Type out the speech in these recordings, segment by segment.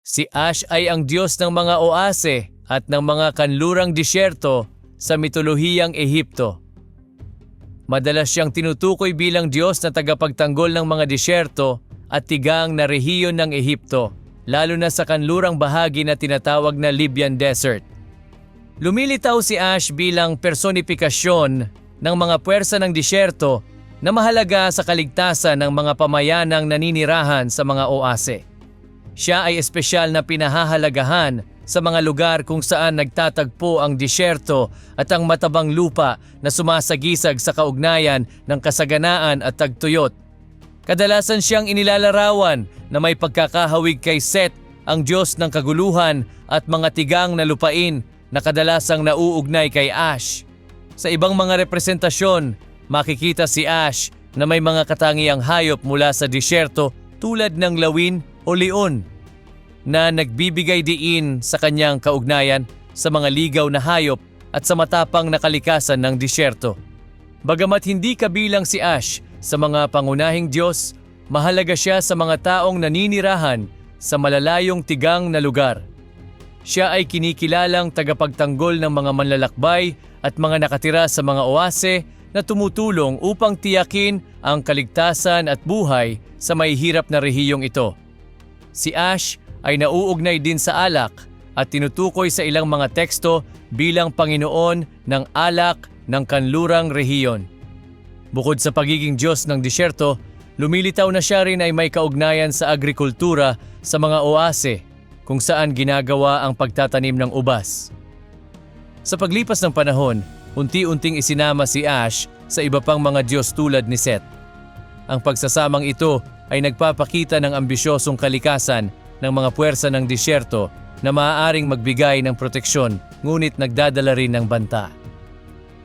Si Ash ay ang diyos ng mga oase at ng mga kanlurang disyerto sa mitolohiyang Ehipto. Madalas siyang tinutukoy bilang diyos na tagapagtanggol ng mga disyerto at tigang na rehiyon ng Ehipto, lalo na sa kanlurang bahagi na tinatawag na Libyan Desert. Lumilitaw si Ash bilang personifikasyon ng mga puwersa ng disyerto na mahalaga sa kaligtasan ng mga pamayanang naninirahan sa mga oase. Siya ay espesyal na pinahahalagahan sa mga lugar kung saan nagtatagpo ang disyerto at ang matabang lupa na sumasagisag sa kaugnayan ng kasaganaan at tagtuyot. Kadalasan siyang inilalarawan na may pagkakahawig kay Set, ang Diyos ng kaguluhan at mga tigang na lupain na kadalasang nauugnay kay Ash. Sa ibang mga representasyon, makikita si Ash na may mga katangiang hayop mula sa disyerto tulad ng lawin o leon na nagbibigay diin sa kanyang kaugnayan sa mga ligaw na hayop at sa matapang na kalikasan ng disyerto. Bagamat hindi kabilang si Ash sa mga pangunahing Diyos, mahalaga siya sa mga taong naninirahan sa malalayong tigang na lugar. Siya ay kinikilalang tagapagtanggol ng mga manlalakbay at mga nakatira sa mga oase na tumutulong upang tiyakin ang kaligtasan at buhay sa may hirap na rehiyong ito. Si Ash ay nauugnay din sa alak at tinutukoy sa ilang mga teksto bilang Panginoon ng alak ng kanlurang rehiyon. Bukod sa pagiging Diyos ng disyerto, lumilitaw na siya rin ay may kaugnayan sa agrikultura sa mga oase kung saan ginagawa ang pagtatanim ng ubas. Sa paglipas ng panahon, unti-unting isinama si Ash sa iba pang mga Diyos tulad ni Seth. Ang pagsasamang ito ay nagpapakita ng ambisyosong kalikasan ng mga puwersa ng disyerto na maaaring magbigay ng proteksyon ngunit nagdadala rin ng banta.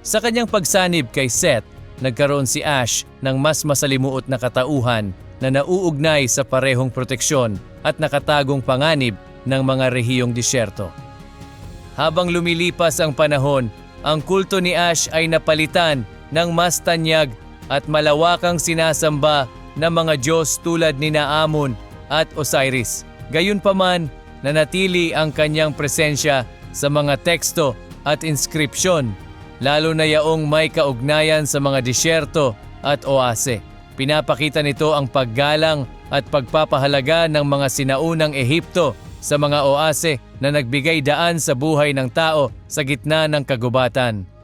Sa kanyang pagsanib kay Seth, nagkaroon si Ash ng mas masalimuot na katauhan na nauugnay sa parehong proteksyon at nakatagong panganib ng mga rehiyong disyerto. Habang lumilipas ang panahon, ang kulto ni Ash ay napalitan ng mas tanyag at malawakang sinasamba ng mga Diyos tulad ni Naamun at Osiris. Gayunpaman, nanatili ang kanyang presensya sa mga teksto at inskripsyon, lalo na yaong may kaugnayan sa mga disyerto at oase. Pinapakita nito ang paggalang at pagpapahalaga ng mga sinaunang Ehipto sa mga oase na nagbigay daan sa buhay ng tao sa gitna ng kagubatan.